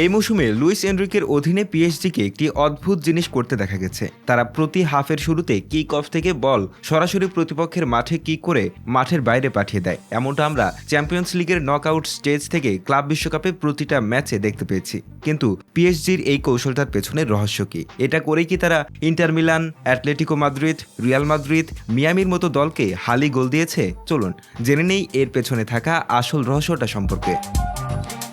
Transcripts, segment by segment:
এই মৌসুমে লুইস এনরিকের অধীনে পিএসজিকে একটি অদ্ভুত জিনিস করতে দেখা গেছে। তারা প্রতি হাফের শুরুতে কিক অফ থেকে বল সরাসরি প্রতিপক্ষের মাঠে কিক করে মাঠের বাইরে পাঠিয়ে দেয়। এমনটা আমরা চ্যাম্পিয়ন্স লিগের নকআউট স্টেজ থেকে ক্লাব বিশ্বকাপে প্রতিটা ম্যাচে দেখতে পেয়েছি। কিন্তু পিএসজির এই কৌশলটার পেছনের রহস্য কি? এটা করেই কি তারা Inter Milan, Atletico Madrid, Real Madrid, মিয়ামির মতো দলকে হালি গোল দিয়েছে? চলুন, জেনে নেই এর পেছনে থাকা আসল রহস্যটা সম্পর্কে।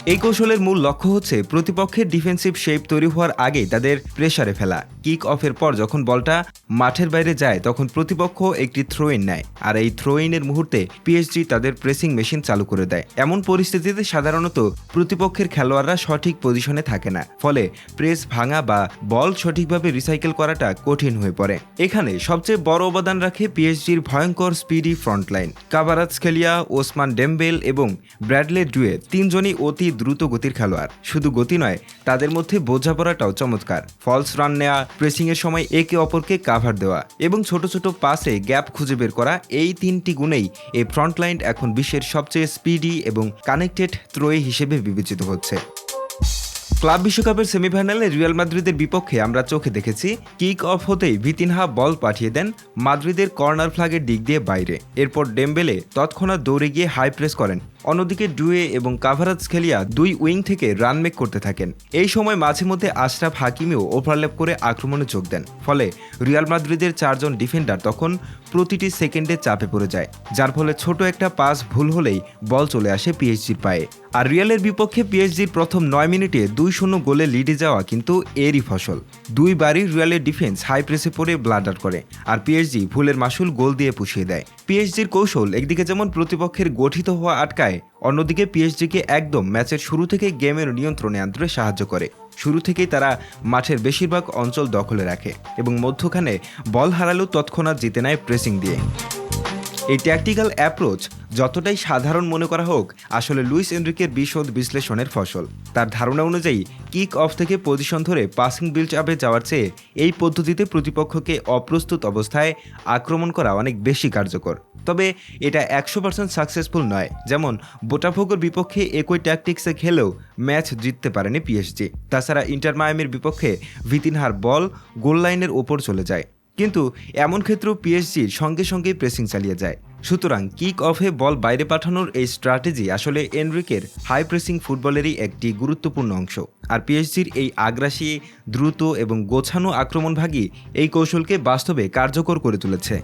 এই কৌশলের মূল লক্ষ্য হচ্ছে প্রতিপক্ষের ডিফেন্সিভ শেপ তৈরি হওয়ার আগে তাদের প্রেসারে ফেলা। কিক অফের পর যখন বলটা মাঠের বাইরে যায়, তখন প্রতিপক্ষ একটি থ্রো ইন নেয়। আর এই থ্রো ইনের মুহূর্তে পিএসজি তাদের প্রেসিং মেশিন চালু করে দেয়। এমন পরিস্থিতিতে সাধারণত প্রতিপক্ষের খেলোয়াড়রা সঠিক পজিশনে থাকে না। ফলে প্রেস ভাঙা বা বল সঠিকভাবে রিসাইকেল করাটা কঠিন হয়ে পড়ে। এখানে সবচেয়ে বড় অবদান রাখে পিএসজির ভয়ঙ্কর speedy frontline Kvaratskhelia, Ousmane Dembele এবং ব্র্যাডলে ডুয়ে তিনজনই অতি দ্রুত গতির খেলোয়াড়। শুধু গতি নয়, তাদের মধ্যে বোঝাপড়াটাও চমৎকার। ফলস রান নেওয়া প্রেসিংয়ের সময় একে অপরকে কাভার দেওয়া এবং ছোট ছোট পাসে গ্যাপ খুঁজে বের করা, এই তিনটি গুণেই এই ফ্রন্টলাইন এখন বিশ্বের সবচেয়ে স্পিডি এবং কানেক্টেড ত্রয়ী হিসেবে বিবেচিত হচ্ছে। ক্লাব বিশ্বকাপের সেমিফাইনালে রিয়াল মাদ্রিদের বিপক্ষে আমরা চোখে দেখেছি কিক অফ হতেই ভিতিনহা বল পাঠিয়ে দেন মাদ্রিদের কর্নার ফ্ল্যাগের দিক দিয়ে বাইরে। এরপর ডেম্বেলে তৎক্ষণাৎ দৌড়ে গিয়ে হাই প্রেস করেন। অন্যদিকে ডুয়ে এবং কাভারাজ খেলিয়া দুই উইং থেকে রান মেক করতে থাকেন। এই সময় মাঝে মধ্যে আশরাফ হাকিমেও ওভারল্যাপ করে আক্রমণে যোগ দেন। ফলে রিয়াল মাদ্রিদের চারজন ডিফেন্ডার তখন প্রতিটি সেকেন্ডে চাপে পড়ে যায়, যার ফলে ছোট একটা পাস ভুল হলেই বল চলে আসে পিএইচজির পায়ে। আর রিয়ালের বিপক্ষে পিএইচজির প্রথম নয় মিনিটে দুই শূন্য গোলে লিডে যাওয়া কিন্তু এরই ফসল। দুইবারই রিয়ালের ডিফেন্স হাই প্রেসে পড়ে ব্লাডার করে, আর পিএইচজি ভুলের মাসুল গোল দিয়ে পুষিয়ে দেয়। পিএইচজির কৌশল একদিকে যেমন প্রতিপক্ষের গঠিত হওয়া আটকায় অন্যদিকে পিএইচজিকে একদম ম্যাচের শুরু থেকে গেমের নিয়ন্ত্রণে আনতে সাহায্য করে। শুরু থেকেই তারা মাঠের বেশিরভাগ অঞ্চল দখলে রাখে এবং মধ্যখানে বল হারালেও তৎক্ষণাৎ জিতে নেয় প্রেসিং দিয়ে। এই ট্যাকটিক্যাল অ্যাপ্রোচ যতটাই সাধারণ মনে করা হোক, আসলে লুইস এন্ড্রিকের বিশদ বিশ্লেষণের ফসল। তার ধারণা অনুযায়ী কিক অফ থেকে পজিশন ধরে পাসিং বিল্ড আপে যাওয়ার চেয়ে এই পদ্ধতিতে প্রতিপক্ষকে অপ্রস্তুত অবস্থায় আক্রমণ করা অনেক বেশি কার্যকর। তবে এটা একশো পার্সেন্ট সাকসেসফুল নয়। যেমন, বোটাফোগোর বিপক্ষে একই ট্যাকটিক্সে খেলেও ম্যাচ জিততে পারেনি পিএসজি তাছাড়া ইন্টার মায়ামির বিপক্ষে ভিতিনহার বল গোল লাইনের ওপর চলে যায়। কিন্তু এমন ক্ষেত্রেও পিএসজির সঙ্গে সঙ্গেই প্রেসিং চালিয়ে যায়। সুতরাং কিক অফে বল বাইরে পাঠানোর এই স্ট্র্যাটেজি আসলে এনরিকের হাই প্রেসিং ফুটবলেরই একটি গুরুত্বপূর্ণ অংশ। আর পিএসজির এই আগ্রাসী, দ্রুত এবং গোছানো আক্রমণভাগী এই কৌশলকে বাস্তবে কার্যকর করে তুলেছে।